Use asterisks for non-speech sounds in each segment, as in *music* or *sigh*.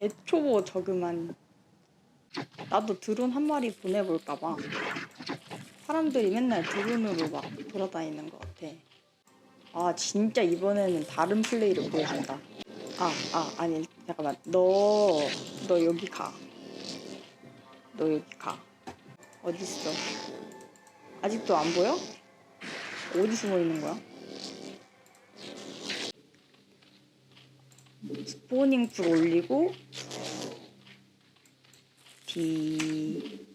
애초보 저그만. 나도 드론 한 마리 보내볼까봐. 사람들이 맨날 드론으로 막 돌아다니는 것 같아. 아 진짜 이번에는 다른 플레이를 보여준다. 아 아 아니 잠깐만. 너 너 여기 가 너 여기 가. 어딨어? 아직도 안 보여? 어디 숨어 있는 거야? 스포닝 풀 올리고 D.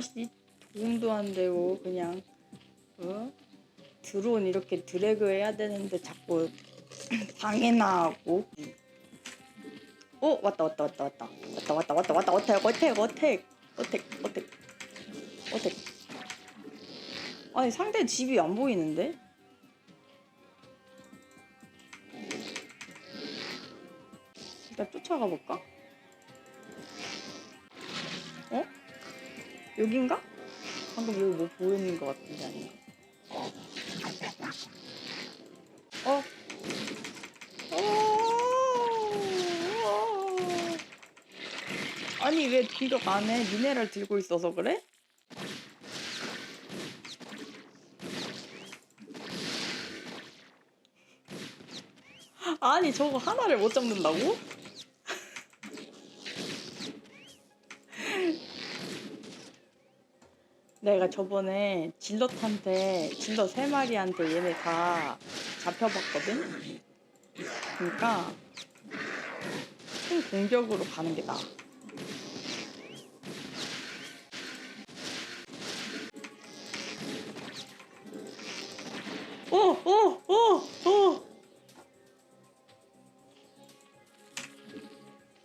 씨, 도움도 안 되고 그냥 어? 드론 이렇게 드래그 해야 되는데 자꾸 *laughs* 방해나 하고. 어? 왔다 왔다 왔다 왔다. 왔다 왔다 왔다 왔다. 어택 어택 어택. 어택 어택. 어택. 아니 상대 집이 안 보이는데 일단 쫓아가 볼까? 어? 여긴가? 방금 여기 뭐 보이는 것 같은데 아닌가? 어? 어? 아니 왜 공격 안 해? 미네랄 들고 있어서 그래? 아니 저거 하나를 못 잡는다고? 내가 저번에 질럿한테 질럿 세 마리한테 얘네 다 잡혀봤거든. 그러니까 큰 공격으로 가는 게 나아. 오, 오, 오, 오.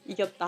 이겼다.